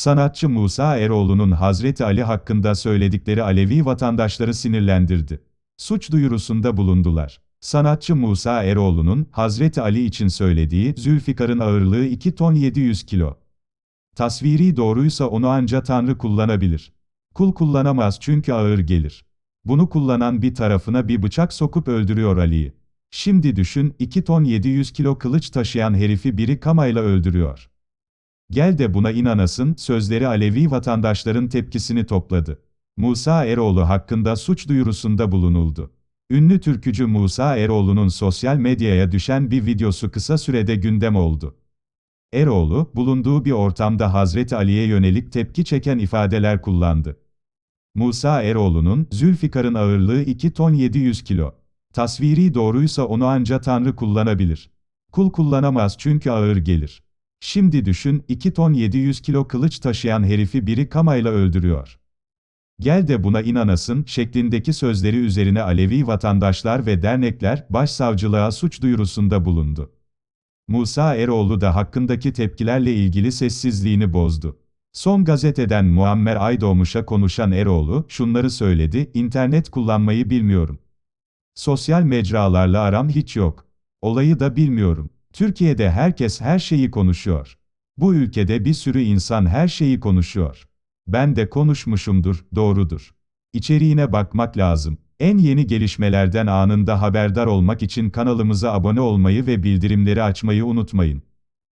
Sanatçı Musa Eroğlu'nun Hazreti Ali hakkında söyledikleri Alevi vatandaşları sinirlendirdi. Suç duyurusunda bulundular. Sanatçı Musa Eroğlu'nun Hazreti Ali için söylediği Zülfikar'ın ağırlığı 2 ton 700 kilo. Tasviri doğruysa onu anca Tanrı kullanabilir. Kul kullanamaz çünkü ağır gelir. Bunu kullanan bir tarafına bir bıçak sokup öldürüyor Ali'yi. Şimdi düşün, 2 ton 700 kilo kılıç taşıyan herifi biri kamayla öldürüyor. Gel de buna inanasın, sözleri Alevi vatandaşların tepkisini topladı. Musa Eroğlu hakkında suç duyurusunda bulunuldu. Ünlü türkücü Musa Eroğlu'nun sosyal medyaya düşen bir videosu kısa sürede gündem oldu. Eroğlu, bulunduğu bir ortamda Hazreti Ali'ye yönelik tepki çeken ifadeler kullandı. Musa Eroğlu'nun, Zülfikar'ın ağırlığı 2 ton 700 kilo. Tasviri doğruysa onu anca Tanrı kullanabilir. Kul kullanamaz çünkü ağır gelir. Şimdi düşün, 2 ton 700 kilo kılıç taşıyan herifi biri kamayla öldürüyor. Gel de buna inanasın şeklindeki sözleri üzerine Alevi vatandaşlar ve dernekler başsavcılığa suç duyurusunda bulundu. Musa Eroğlu da hakkındaki tepkilerle ilgili sessizliğini bozdu. Son gazeteden Muammer Aydoğmuş'a konuşan Eroğlu, şunları söyledi, internet kullanmayı bilmiyorum. Sosyal mecralarla aram hiç yok. Olayı da bilmiyorum. Türkiye'de herkes her şeyi konuşuyor. Bu ülkede bir sürü insan her şeyi konuşuyor. Ben de konuşmuşumdur, doğrudur. İçeriğine bakmak lazım. En yeni gelişmelerden anında haberdar olmak için kanalımıza abone olmayı ve bildirimleri açmayı unutmayın.